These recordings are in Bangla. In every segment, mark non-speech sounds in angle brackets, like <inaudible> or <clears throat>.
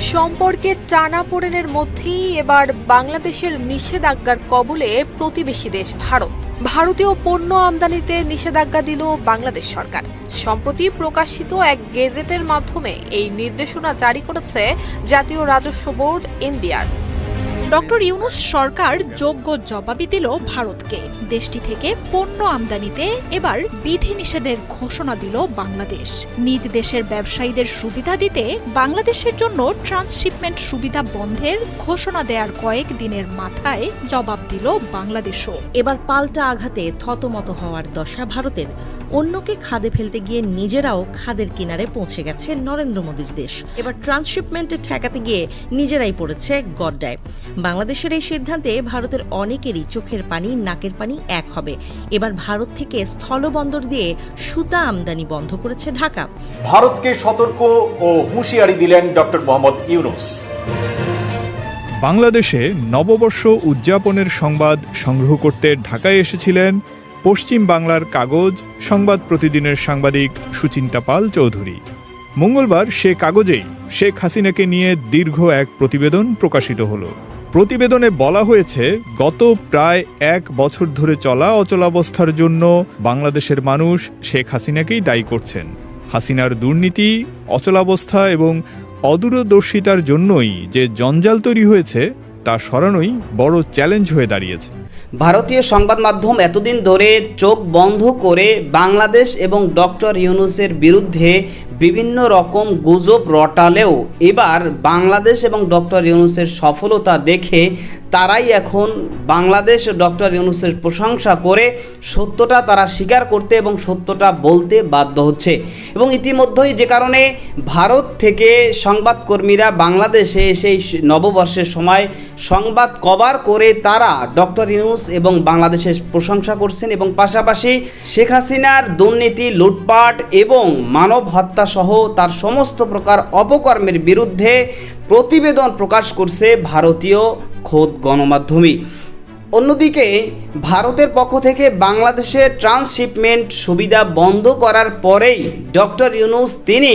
সম্পর্কে টানা টানাপোড়েনের মধ্যেই এবার বাংলাদেশের নিষেধাজ্ঞার কবলে প্রতিবেশী দেশ ভারত। ভারতীয় পণ্য আমদানিতে নিষেধাজ্ঞা দিল বাংলাদেশ সরকার। সম্প্রতি প্রকাশিত এক গেজেটের মাধ্যমে এই নির্দেশনা জারি করেছে জাতীয় রাজস্ব বোর্ড, এনবিআর। ডক্টর ইউনুস সরকার যোগ্য জবাবই দিল ভারতকে। দেশটি থেকে পণ্য আমদানিতে এবার বিধিনিষেধের ঘোষণা দিল বাংলাদেশ। নিজ দেশের ব্যবসায়ীদের সুবিধা দিতে বাংলাদেশের জন্য ট্রান্সশিপমেন্ট সুবিধা বন্ধের ঘোষণা দেওয়ার কয়েক দিনের মাথায় জবাব দিল বাংলাদেশও। এবার পাল্টা আঘাতে থতমত হওয়ার দশা ভারতের। অন্যকে খাদে ফেলতে গিয়ে নিজেরাও খাদের কিনারে পৌঁছে গেছে নরেন্দ্র মোদীর দেশ। এবার ট্রান্সশিপমেন্টে ঠেকাতে গিয়ে নিজেরাই পড়েছে গড্ডায়। বাংলাদেশের এই সিদ্ধান্তে ভারতের অনেকেরই চোখের পানি নাকের পানি এক হবে। এবার ভারত থেকে স্থলবন্দর দিয়ে সুতা আমদানি বন্ধ করেছে ঢাকা। ভারতকে সতর্ক ও হুঁশিয়ারি দিলেন ডক্টর মোহাম্মদ ইউনুস। বাংলাদেশে নববর্ষ উদযাপনের সংবাদ সংগ্রহ করতে ঢাকায় এসেছিলেন পশ্চিম বাংলার কাগজ, সংবাদ প্রতিদিনের সাংবাদিক সুচিন্তা পাল চৌধুরী। মঙ্গলবার সে কাগজেই শেখ হাসিনাকে নিয়ে দীর্ঘ এক প্রতিবেদন প্রকাশিত হলো। প্রতিবেদনে বলা হয়েছে, গত প্রায় এক বছর ধরে চলা অচলাবস্থার জন্য বাংলাদেশের মানুষ শেখ হাসিনাকেই দায়ী করছেন। হাসিনার দুর্নীতি, অচলাবস্থা এবং অদূরদর্শিতার জন্যই যে জঞ্জাল তৈরি হয়েছে, তা সরানোই বড় চ্যালেঞ্জ হয়ে দাঁড়িয়েছে। ভারতীয় সংবাদ মাধ্যম এতদিন ধরে চোখ বন্ধ করে বাংলাদেশ এবং ডক্টর ইউনুসের বিরুদ্ধে বিভিন্ন রকম গুজব রটালেও এবার বাংলাদেশ এবং ডক্টর ইউনুসের সফলতা দেখে তারাই এখন বাংলাদেশ ডক্টর ইউনুসের প্রশংসা করে সত্যটা তারা স্বীকার করতে এবং সত্যটা বলতে বাধ্য হচ্ছে। এবং ইতিমধ্যেই যে কারণে ভারত থেকে সংবাদকর্মীরা বাংলাদেশে এসে নববর্ষের সময় সংবাদ কভার করে তারা ডক্টর ইউনুস এবং বাংলাদেশের প্রশংসা করছেন এবং পাশাপাশি শেখ হাসিনার দুর্নীতি, লুটপাট এবং মানব হত্যা সহ তার সমস্ত প্রকার অপকর্মের বিরুদ্ধে প্রতিবেদন প্রকাশ করছে ভারতীয় খোদ গণমাধ্যমই। অন্যদিকে, ভারতের পক্ষ থেকে বাংলাদেশে ট্রান্সশিপমেন্ট সুবিধা বন্ধ করার পরেই ডক্টর ইউনুস তিনি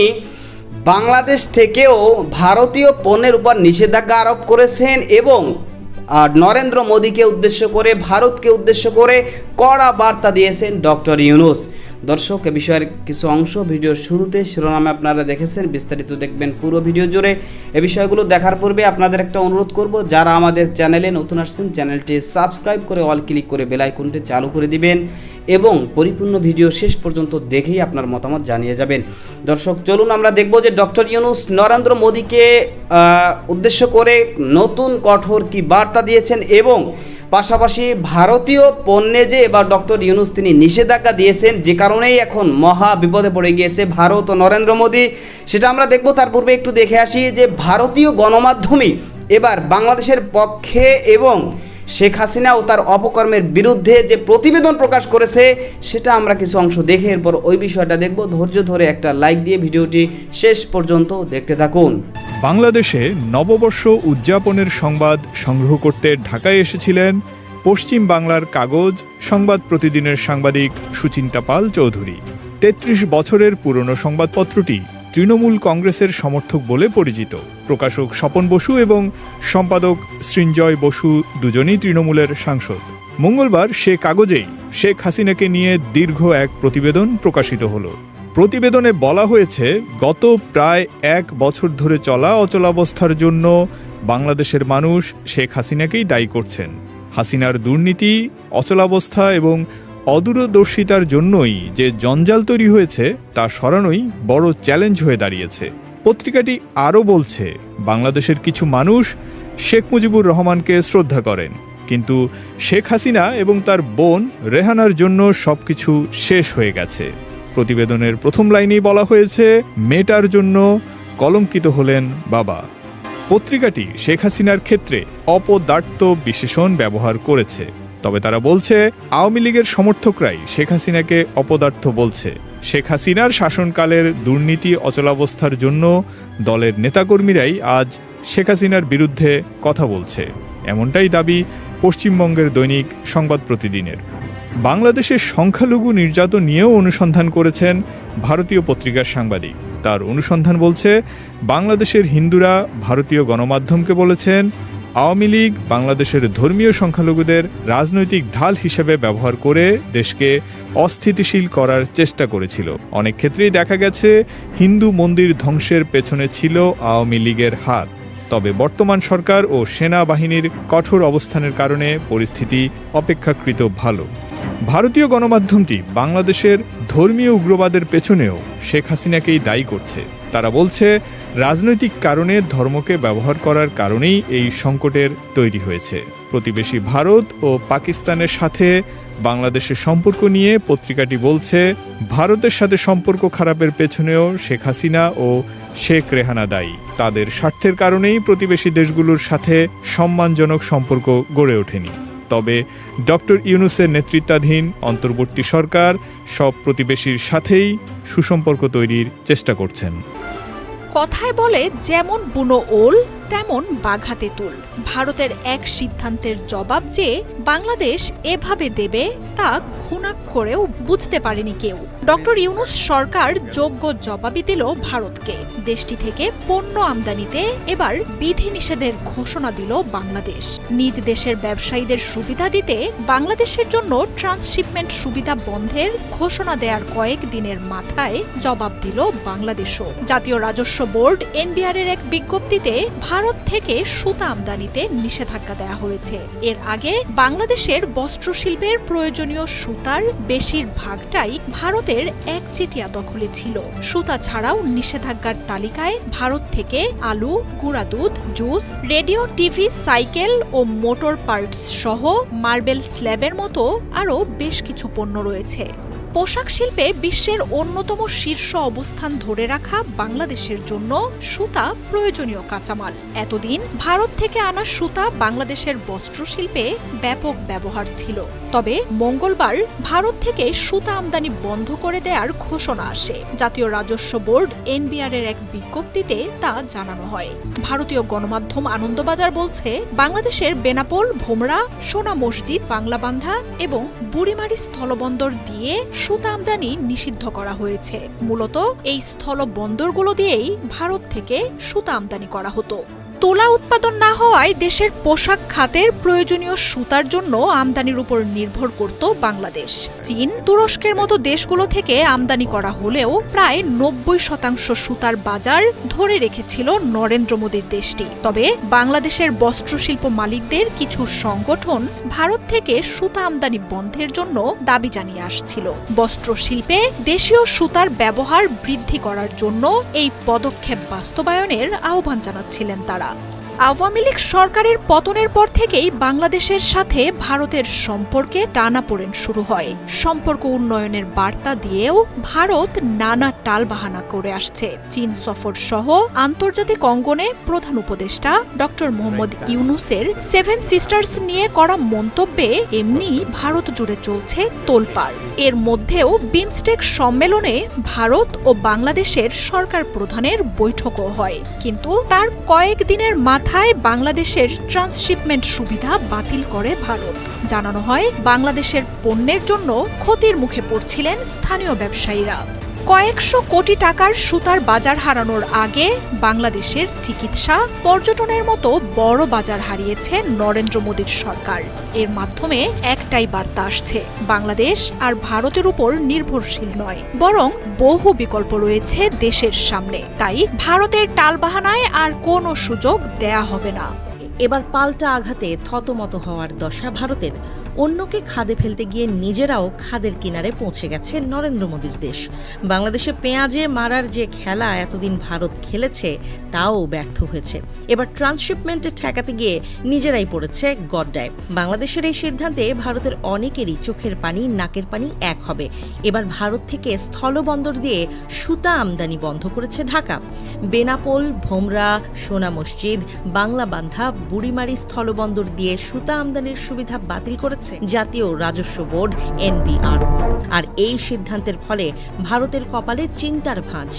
বাংলাদেশ থেকেও ভারতীয় পণ্যের উপর নিষেধাজ্ঞা আরোপ করেছেন এবং আর নরেন্দ্র মোদীকে উদ্দেশ্য করে, ভারতকে উদ্দেশ্য করে কড়া বার্তা দিয়েছেন ডক্টর ইউনুস। দর্শক, এ বিষয়ের কিছু অংশ ভিডিওর শুরুতে শিরোনামে আপনারা দেখেছেন, বিস্তারিত দেখবেন পুরো ভিডিও জুড়ে। এ বিষয়গুলো দেখার পূর্বে আপনাদের একটা অনুরোধ করব, যারা আমাদের চ্যানেলে নতুন আসছেন, চ্যানেলটি সাবস্ক্রাইব করে অল ক্লিক করে বেল আইকনটি চালু করে দিবেন এবং পরিপূর্ণ ভিডিও শেষ পর্যন্ত দেখেই আপনার মতামত জানিয়ে যাবেন। দর্শক, চলুন আমরা দেখব যে ডক্টর ইউনুস নরেন্দ্র মোদীকে উদ্দেশ্য করে নতুন কঠোর কি বার্তা দিয়েছেন এবং পাশাপাশি ভারতীয় পণ্যে যে এবার ডক্টর ইউনুস তিনি নিষেধাজ্ঞা দিয়েছেন, যে কারণেই এখন মহা বিপদে পড়ে গিয়েছে ভারত ও নরেন্দ্র মোদী। সেটা আমরা দেখব, তার পূর্বে একটু দেখে আসি যে ভারতীয় গণমাধ্যমই এবার বাংলাদেশের পক্ষে এবং শেখ হাসিনা ও তার অপকর্মের বিরুদ্ধে যে প্রতিবেদন প্রকাশ করেছে, সেটা আমরা কিছু অংশ দেখে এরপর ওই বিষয়টা দেখব। ধৈর্য ধরে একটা লাইক দিয়ে ভিডিওটি শেষ পর্যন্ত দেখতে থাকুন। বাংলাদেশে নববর্ষ উদযাপনের সংবাদ সংগ্রহ করতে ঢাকায় এসেছিলেন পশ্চিম বাংলার কাগজ, সংবাদ প্রতিদিনের সাংবাদিক সুচিন্তা পাল চৌধুরী। তেত্রিশ বছরের পুরনো সংবাদপত্রটি তৃণমূল কংগ্রেসের সমর্থক বলে পরিচিত। প্রকাশক স্বপন বসু এবং সম্পাদক সৃঞ্জয় বসু দুজনেই তৃণমূলের সাংসদ। মঙ্গলবার সে কাগজেই শেখ হাসিনাকে নিয়ে দীর্ঘ এক প্রতিবেদন প্রকাশিত হলো। প্রতিবেদনে বলা হয়েছে, গত প্রায় এক বছর ধরে চলা অচলাবস্থার জন্য বাংলাদেশের মানুষ শেখ হাসিনাকেই দায়ী করছেন। হাসিনার দুর্নীতি, অচলাবস্থা এবং অদূরদর্শিতার জন্যই যে জঞ্জাল তৈরি হয়েছে, তা সরানোই বড় চ্যালেঞ্জ হয়ে দাঁড়িয়েছে। পত্রিকাটি আরও বলছে, বাংলাদেশের কিছু মানুষ শেখ মুজিবুর রহমানকে শ্রদ্ধা করেন, কিন্তু শেখ হাসিনা এবং তার বোন রেহানার জন্য সবকিছু শেষ হয়ে গেছে। প্রতিবেদনের প্রথম লাইনেই বলা হয়েছে, মেয়েটার জন্য কলঙ্কিত হলেন বাবা। পত্রিকাটি শেখ হাসিনার ক্ষেত্রে অপদার্থ বিশেষণ ব্যবহার করেছে। তবে তারা বলছে, আওয়ামী লীগের সমর্থকরাই শেখ হাসিনাকে অপদার্থ বলছে। শেখ হাসিনার শাসনকালের দুর্নীতি, অচলাবস্থার জন্য দলের নেতাকর্মীরাই আজ শেখ হাসিনার বিরুদ্ধে কথা বলছে। এমনটাই দাবি পশ্চিমবঙ্গের দৈনিক সংবাদ প্রতিদিনের। বাংলাদেশের সংখ্যালঘু নির্যাতন নিয়েও অনুসন্ধান করেছেন ভারতীয় পত্রিকার সাংবাদিক। তার অনুসন্ধান বলছে, বাংলাদেশের হিন্দুরা ভারতীয় গণমাধ্যমকে বলেছেন, আওয়ামী লীগ বাংলাদেশের ধর্মীয় সংখ্যালঘুদের রাজনৈতিক ঢাল হিসেবে ব্যবহার করে দেশকে অস্থিতিশীল করার চেষ্টা করেছিল। অনেক ক্ষেত্রেই দেখা গেছে, হিন্দু মন্দির ধ্বংসের পেছনে ছিল আওয়ামী লীগের হাত। তবে বর্তমান সরকার ও সেনাবাহিনীর কঠোর অবস্থানের কারণে পরিস্থিতি অপেক্ষাকৃত ভালো। ভারতীয় গণমাধ্যমটি বাংলাদেশের ধর্মীয় উগ্রবাদের পেছনেও শেখ হাসিনাকেই দায়ী করছে। তারা বলছে, রাজনৈতিক কারণে ধর্মকে ব্যবহার করার কারণেই এই সংকটের তৈরি হয়েছে। প্রতিবেশী ভারত ও পাকিস্তানের সাথে বাংলাদেশের সম্পর্ক নিয়ে পত্রিকাটি বলছে, ভারতের সাথে সম্পর্ক খারাপের পেছনেও শেখ হাসিনা ও শেখ রেহানা দায়ী। তাদের স্বার্থের কারণেই প্রতিবেশী দেশগুলোর সাথে সম্মানজনক সম্পর্ক গড়ে ওঠেনি। তবে ডক্টর ইউনুসের নেতৃত্বাধীন অন্তর্বর্তী সরকার সব প্রতিবেশীর সাথেই সুসম্পর্ক তৈরির চেষ্টা করছেন। কথায় বলে যেমন বুনো ওল তেমন বাঘাতে তুল। ভারতের এক সিদ্ধান্তের জবাব যে বাংলাদেশ এভাবে দেবে তা খুনাক করেও বুঝতে পারেনি কেউ। ডক্টর ইউনুস সরকার যোগ্য জবাবই দিল ভারতকে। দেশটি থেকে পণ্য আমদানিতে এবার বিধিনিষেধের ঘোষণা দিল বাংলাদেশ। নিজ দেশের ব্যবসায়ীদের সুবিধা দিতে বাংলাদেশের জন্য ট্রান্সশিপমেন্ট সুবিধা বন্ধের ঘোষণা দেওয়ার কয়েক দিনের মাথায় জবাব দিল বাংলাদেশও। জাতীয় রাজস্ব বোর্ড এনবিআর এর এক বিজ্ঞপ্তিতে ভারত থেকে সুতা আমদানিতে নিষেধাজ্ঞা দেওয়া হয়েছে। এর আগে বাংলাদেশের বস্ত্রশিল্পের প্রয়োজনীয় সুতার বেশিরভাগটাই ভারতের একচেটিয়া দখলে ছিল। সুতা ছাড়াও নিষেধাজ্ঞার তালিকায় ভারত থেকে আলু, গুঁড়া দুধ, জুস, রেডিও, টিভি, সাইকেল ও মোটর পার্টস সহ মার্বেল স্ল্যাবের মতো আরও বেশ কিছু পণ্য রয়েছে। পোশাক শিল্পে বিশ্বের অন্যতম শীর্ষ অবস্থান ধরে রাখা বাংলাদেশের জন্য সুতা প্রয়োজনীয় কাঁচামাল। এতদিন ভারত থেকে আনা সুতা বাংলাদেশের বস্ত্র শিল্পে ব্যাপক ব্যবহার ছিল। তবে মঙ্গলবার ভারত থেকে সুতা আমদানি বন্ধ করে দেওয়ার ঘোষণা আসে। জাতীয় রাজস্ব বোর্ড এনবিআর এর এক বিজ্ঞপ্তিতে তা জানানো হয়। ভারতীয় গণমাধ্যম আনন্দবাজার বলছে, বাংলাদেশের বেনাপোল, ভোমরা, সোনা মসজিদ, বাংলাবান্ধা এবং বুড়িমারি স্থলবন্দর দিয়ে সুতা আমদানি নিষিদ্ধ করা হয়েছে। মূলত এই স্থল বন্দরগুলো দিয়েই ভারত থেকে সুতা আমদানি করা হতো। তোলা উৎপাদন না হওয়ায় দেশের পোশাক খাতের প্রয়োজনীয় সুতার জন্য আমদানির উপর নির্ভর করত বাংলাদেশ। চীন তুরস্কের মতো দেশগুলো থেকে আমদানি করা হলেও প্রায় নব্বই শতাংশ সুতার বাজার ধরে রেখেছিল নরেন্দ্র মোদীর দেশটি। তবে বাংলাদেশের বস্ত্রশিল্প মালিকদের কিছু সংগঠন ভারত থেকে সুতা আমদানি বন্ধের জন্য দাবি জানিয়ে আসছিল। বস্ত্র শিল্পে দেশীয় সুতার ব্যবহার বৃদ্ধি করার জন্য এই পদক্ষেপ বাস্তবায়নের আহ্বান জানাচ্ছিলেন তারা। 있습니다. আওয়ামী লীগ সরকারের পতনের পর থেকেই বাংলাদেশের সাথে ভারতের সম্পর্কে টানাপোড়েন শুরু হয়। সম্পর্ক উন্নয়নের বার্তা দিয়েও ভারত নানা টালবাহানা করে আসছে। চীন সফর সহ আন্তর্জাতিক অঙ্গনে প্রধান উপদেষ্টা ডক্টর মোহাম্মদ ইউনুসের সেভেন সিস্টার্স নিয়ে করা মন্তব্যে এমনি ভারত জুড়ে চলছে তোলপাড়। এর মধ্যেও বিমস্টেক সম্মেলনে ভারত ও বাংলাদেশের সরকার প্রধানের বৈঠকও হয়। কিন্তু তার কয়েক দিনের মাথায় বাংলাদেশের ট্রান্সশিপমেন্ট সুবিধা বাতিল করে ভারত। জানানো হয়, বাংলাদেশের পণ্যের জন্য ক্ষতির মুখে পড়ছিলেন স্থানীয় ব্যবসায়ীরা। কয়েকশো কোটি টাকার সুতার বাজার হারানোর আগে বাংলাদেশের চিকিৎসা পর্যটনের মতো বড় বাজার হারিয়েছে নরেন্দ্র মোদীর সরকার। এর মাধ্যমে একটাই বার্তা আসছে, বাংলাদেশ আর ভারতের উপর নির্ভরশীল নয়, বরং বহু বিকল্প রয়েছে দেশের সামনে। তাই ভারতের টালবাহানায় আর কোনো সুযোগ দেয়া হবে না। এবার পাল্টা আঘাতে থতমত হওয়ার দশা ভারতের। অন্যকে খাদে ফেলতে গিয়ে নিজেরাও খাদের কিনারে পৌঁছে গেছে নরেন্দ্র মোদীর দেশ। বাংলাদেশে পেঁয়াজে মারার যে খেলা এতদিন ভারত খেলেছে, তাও ব্যর্থ হয়েছে। এবার ট্রান্সশিপমেন্টে ঠেকাতে গিয়ে নিজেরাই পড়েছে গড্ডায়। বাংলাদেশের এই সিদ্ধান্তে ভারতের অনেকেরই চোখের পানি, নাকের পানি এক হবে। এবার ভারত থেকে স্থলবন্দর দিয়ে সুতা আমদানি বন্ধ করেছে ঢাকা। বেনাপোল, ভোমরা, সোনা মসজিদ, বাংলাবান্ধা, বুড়িমারি স্থলবন্দর দিয়ে সুতা আমদানির সুবিধা বাতিল করেছে জাতীয় রাজস্ব বোর্ড, এনবিআর। আর এই সিদ্ধান্তের ফলে ভারতের কপালে চিন্তার ভাঁজ।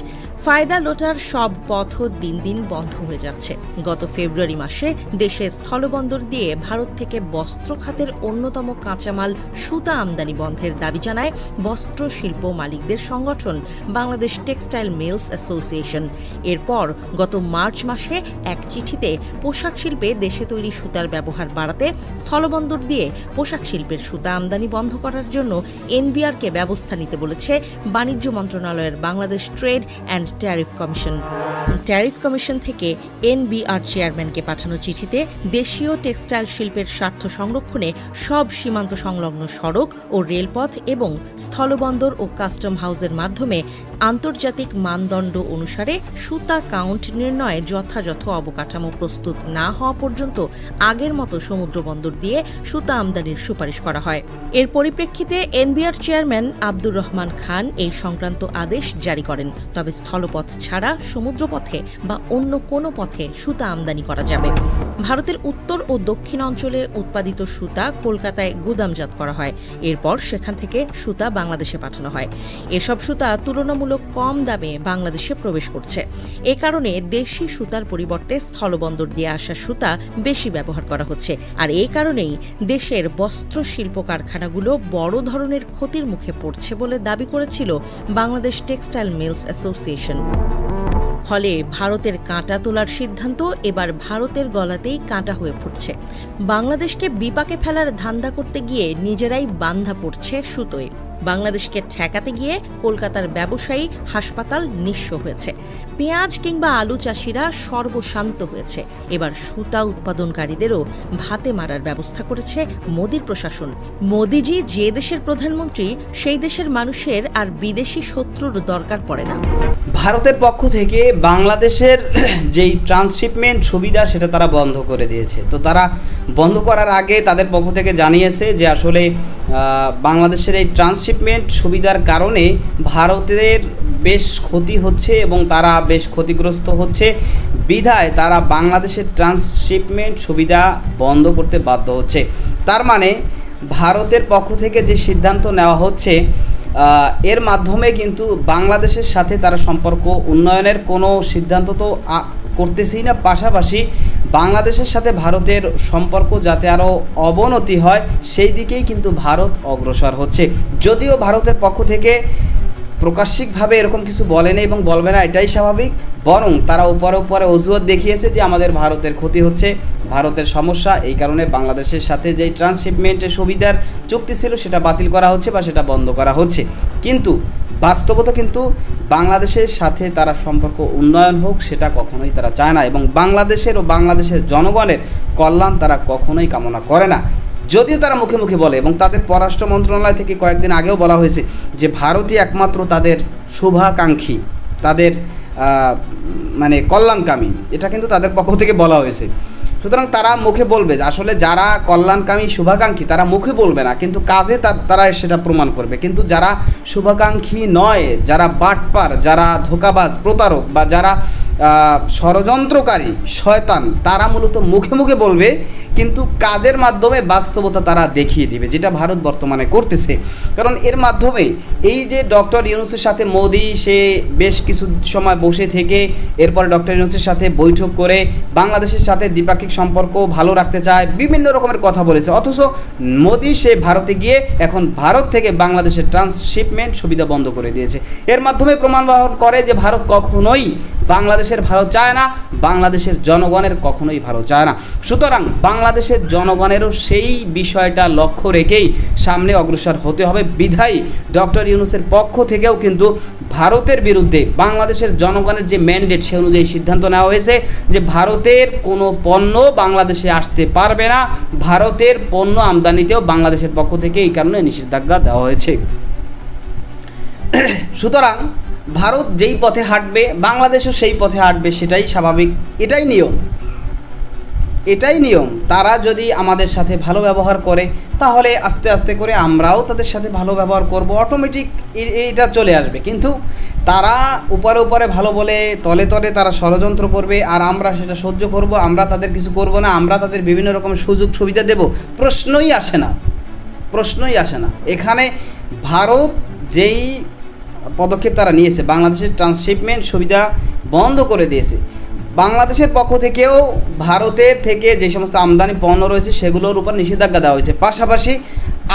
ফায়দা লোটার সব পথও দিন দিন বন্ধ হয়ে যাচ্ছে। গত ফেব্রুয়ারি মাসে দেশে স্থলবন্দর দিয়ে ভারত থেকে বস্ত্র খাতের অন্যতম কাঁচামাল সুতা আমদানি বন্ধের দাবি জানায় বস্ত্র শিল্প মালিকদের সংগঠন, বাংলাদেশ টেক্সটাইল মিলস অ্যাসোসিয়েশন। এরপর গত মার্চ মাসে এক চিঠিতে পোশাক শিল্পে দেশে তৈরি সুতার ব্যবহার বাড়াতে স্থলবন্দর দিয়ে পোশাক শিল্পের সুতা আমদানি বন্ধ করার জন্য এনবিআরকে ব্যবস্থা নিতে বলেছে বাণিজ্য মন্ত্রণালয়ের Bangladesh trade and tariff commission. Tariff commission থেকে এনবিআর চেয়ারম্যানকে পাঠানো চিঠিতে দেশীয় টেক্সটাইল শিল্পের স্বার্থ সংরক্ষণে সব সীমান্ত সংলগ্ন সড়ক ও রেলপথ এবং স্থলবন্দর ও কাস্টম হাউসের মাধ্যমে আন্তর্জাতিক মানদণ্ড অনুসারে সুতা কাউন্ট নির্ণয়ে যথাযথ অবকাঠামো প্রস্তুত না হওয়া পর্যন্ত আগের মতো সমুদ্র বন্দর দিয়ে সুতা আমদানির সুপারিশ করা হয়। এর পরিপ্রেক্ষিতে এনবিআর চেয়ারম্যান আব্দুর রহমান খান এই সংক্রান্ত আদেশ জারি করেন। তবে স্থলপথ ছাড়া সমুদ্রপথে বা অন্য কোনো পথে সুতা আমদানি করা যাবে। ভারতের উত্তর ও দক্ষিণ অঞ্চলে উৎপাদিত সুতা কলকাতায় গুদামজাত করা হয়। এরপর সেখান থেকে সুতা বাংলাদেশে পাঠানো হয়। এসব সুতা তুলনামূলক কম দামে বাংলাদেশে প্রবেশ করছে। এ কারণে দেশি সুতার পরিবর্তে স্থলবন্দর দিয়ে আসা সুতা বেশি ব্যবহার করা হচ্ছে। আর এই কারণেই দেশের বস্ত্র শিল্প কারখানাগুলো বড় ধরনের ক্ষতির মুখে পড়ছে বলে দাবি করেছিল বাংলাদেশ টেক্সটাইল মিলস অ্যাসোসিয়েশন। ফলে ভারতের কাঁটা তোলার সিদ্ধান্ত এবার ভারতের গলাতেই কাঁটা হয়ে ফুটছে। বাংলাদেশকে বিপাকে ফেলার ধান্দা করতে গিয়ে নিজেরাই বান্ধা পড়ছে সুতোয়। বাংলাদেশকে ঠেকাতে গিয়ে কলকাতার ব্যবসায়ী হাসপাতাল নিঃস্ব হয়েছে। পেঁয়াজ কিংবা আলু চাষিরা সর্বশান্ত হয়েছে। এবার সুতা উৎপাদনকারীদেরও ভাতে মারার ব্যবস্থা করেছে মোদীর প্রশাসন। মোদিজি যে দেশের প্রধানমন্ত্রী, সেই দেশের মানুষের আর বিদেশি শত্রুর দরকার পড়ে না। ভারতের পক্ষ থেকে বাংলাদেশের <clears throat> যেই ট্রান্সশিপমেন্ট সুবিধা, সেটা তারা বন্ধ করে দিয়েছে। তো তারা বন্ধ করার আগে তাদের পক্ষ থেকে জানিয়েছে যে আসলে বাংলাদেশের এই ট্রান্সশিপমেন্ট সুবিধার কারণে ভারতের বেশ ক্ষতি হচ্ছে এবং তারা বেশ ক্ষতিগ্রস্ত হচ্ছে। বিধায় তারা বাংলাদেশের ট্রান্সশিপমেন্ট সুবিধা বন্ধ করতে বাধ্য হচ্ছে। তার মানে ভারতের পক্ষ থেকে যে সিদ্ধান্ত নেওয়া হচ্ছে এর মাধ্যমে কিন্তু বাংলাদেশের সাথে তারা সম্পর্ক উন্নয়নের কোনো সিদ্ধান্ত তো করতেছেই না। পাশাপাশি বাংলাদেশের সাথে ভারতের সম্পর্ক যাতে আরও অবনতি হয়, সেই দিকেই কিন্তু ভারত অগ্রসর হচ্ছে। যদিও ভারতের পক্ষ থেকে প্রকাশ্যিকভাবে এরকম কিছু বলেনি এবং বলবে না, এটাই স্বাভাবিক। বরং তারা উপরে উপরে অজুহাত দেখিয়েছে যে আমাদের ভারতের ক্ষতি হচ্ছে, ভারতের সমস্যা, এই কারণে বাংলাদেশের সাথে যেই ট্রান্সশিপমেন্টের সুবিধার চুক্তি ছিল সেটা বাতিল করা হচ্ছে বা সেটা বন্ধ করা হচ্ছে। কিন্তু বাস্তবত কিন্তু বাংলাদেশের সাথে তারা সম্পর্ক উন্নয়ন হোক, সেটা কখনোই তারা চায় না এবং বাংলাদেশের ও বাংলাদেশের জনগণের কল্যাণ তারা কখনোই কামনা করে না। যদিও তারা মুখে মুখে বলে এবং তাদের পররাষ্ট্র মন্ত্রণালয় থেকে কয়েকদিন আগেও বলা হয়েছে যে ভারতই একমাত্র তাদের শুভাকাঙ্ক্ষী, তাদের মানে কল্যাণকামী। এটা কিন্তু তাদের পক্ষ থেকে বলা হয়েছে। সুতরাং তারা মুখে বলবে আসলে যারা কল্যাণকামী, শুভাকাঙ্ক্ষী, তারা মুখে বলবে না, কিন্তু কাজে তারা সেটা প্রমাণ করবে। কিন্তু যারা শুভাকাঙ্ক্ষী নয়, যারা বাটপার, যারা ধোকাবাজ, প্রতারক বা যারা ষড়যন্ত্রকারী, শয়তান, তারা মূলত মুখে মুখে বলবে কিন্তু কাজের মাধ্যমে বাস্তবতা তারা দেখিয়ে দিবে, যেটা ভারত বর্তমানে করতেছে। কারণ এর মাধ্যমে এই যে ডক্টর ইউনুসের সাথে মোদি, সে বেশ কিছু সময় বসে থেকে এরপরে ডক্টর ইউনুসের সাথে বৈঠক করে বাংলাদেশের সাথে দ্বিপাক্ষিক সম্পর্ক ভালো রাখতে চায়, বিভিন্ন রকমের কথা বলেছে। অথচ মোদি, সে ভারতে গিয়ে এখন ভারত থেকে বাংলাদেশের ট্রান্সশিপমেন্ট সুবিধা বন্ধ করে দিয়েছে। এর মাধ্যমে প্রমাণ বহন করে যে ভারত কখনোই বাংলাদেশের ভালো চায় না, বাংলাদেশের জনগণের কখনোই ভালো চায় না। সুতরাং বাংলাদেশের জনগণেরও সেই বিষয়টা লক্ষ্য রেখেই সামনে অগ্রসর হতে হবে। বিধায়ী ডক্টর ইউনুসের পক্ষ থেকেও কিন্তু ভারতের বিরুদ্ধে বাংলাদেশের জনগণের যে ম্যান্ডেট সে অনুযায়ী সিদ্ধান্ত নেওয়া হয়েছে যে ভারতের কোনো পণ্য বাংলাদেশে আসতে পারবে না, ভারতের পণ্য আমদানিতেও বাংলাদেশের পক্ষ থেকে এই কারণে নিষেধাজ্ঞা দেওয়া হয়েছে। সুতরাং ভারত যেই পথে হাঁটবে, বাংলাদেশও সেই পথে হাঁটবে, সেটাই স্বাভাবিক, এটাই নিয়ম। এটাই নিয়ম। তারা যদি আমাদের সাথে ভালো ব্যবহার করে, তাহলে আস্তে আস্তে করে আমরাও তাদের সাথে ভালো ব্যবহার করব। অটোমেটিক এটা চলে আসবে। কিন্তু তারা উপরে উপরে ভালো বলে, তলে তলে তারা ষড়যন্ত্র করবে, আর আমরা সেটা সহ্য করব, আমরা তাদের কিছু করব না, আমরা তাদের বিভিন্ন রকম সুযোগ সুবিধা দেব, প্রশ্নই আসে না। প্রশ্নই আসে না। এখানে ভারত যেই পদক্ষেপ তারা নিয়েছে, বাংলাদেশের ট্রান্সশিপমেন্ট সুবিধা বন্ধ করে দিয়েছে বাংলাদেশের পক্ষ থেকেও ভারতের থেকে যে সমস্ত আমদানি পণ্য রয়েছে সেগুলোর উপর নিষেধাজ্ঞা দেওয়া হয়েছে। পাশাপাশি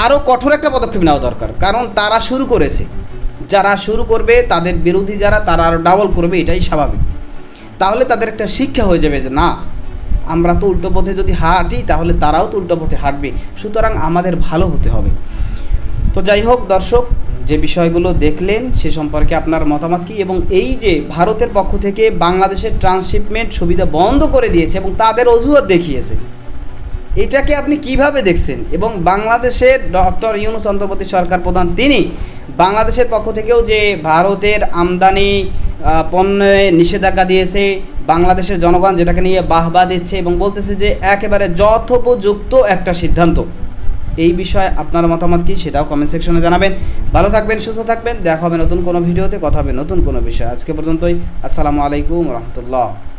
আরও কঠোর একটা পদক্ষেপ নেওয়া দরকার, কারণ তারা শুরু করেছে। যারা শুরু করবে, তাদের বিরোধী যারা, তারা আরও ডাবল করবে, এটাই স্বাভাবিক। তাহলে তাদের একটা শিক্ষা হয়ে যাবে যে, না, আমরা তো উল্টো পথে যদি হাঁটি, তাহলে তারাও তো উল্টো পথে হাঁটবে। সুতরাং আমাদের ভালো হতে হবে। তো যাই হোক, দর্শক যে বিষয়গুলো দেখলেন, সে সম্পর্কে আপনার মতামত কী? এবং এই যে ভারতের পক্ষ থেকে বাংলাদেশের ট্রান্সশিপমেন্ট সুবিধা বন্ধ করে দিয়েছে এবং তাদের অজুহাত দেখিয়েছে, এটাকে আপনি কীভাবে দেখছেন? এবং বাংলাদেশের ডক্টর ইউনুস অন্তর্বর্তী সরকার প্রধান, তিনি বাংলাদেশের পক্ষ থেকেও যে ভারতের আমদানি পণ্যে নিষেধাজ্ঞা দিয়েছে, বাংলাদেশের জনগণ যেটাকে নিয়ে বাহবা দিচ্ছে এবং বলতেছে যে একেবারে যথোপযুক্ত একটা সিদ্ধান্ত। এই বিষয়ে আপনার মতামত কী সেটাও কমেন্ট সেকশনে জানাবেন। ভালো থাকবেন, সুস্থ থাকবেন। দেখা হবে নতুন কোনো ভিডিওতে, কথা হবে নতুন কোনো বিষয়। আজকে পর্যন্তই, আসসালামু আলাইকুম রহমতুল্লাহ।